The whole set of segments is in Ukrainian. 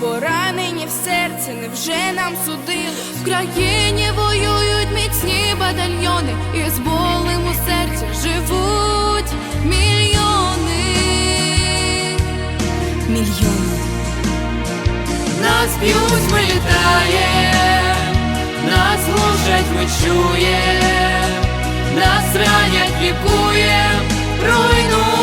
поранені в серці, невже нам судили? В країні воюють міцні батальйони, і з болем у серці живуть мільйони. Мільйони. Нас б'ють, ми літаєм, нас глушать, ми чуєм, нас ранять, лікуєм, руйнують,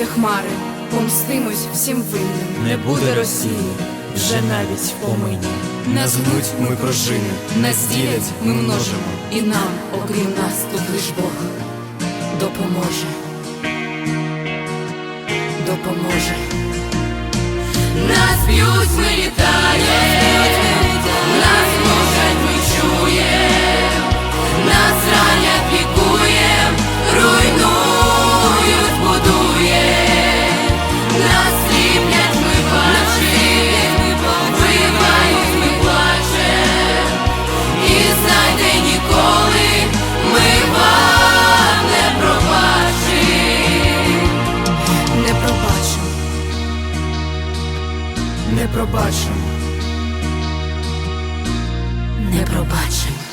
Розійдуться хмари, помстимось всім винним. Не буде Росії вже навіть в помині. Нас гнуть, ми прожили, нас ділять, ми множимо. І нам, окрім нас, тут лиш Бог допоможе. Допоможе. Нас б'ють, ми літаєм, Не пробачимо. Не пробачим.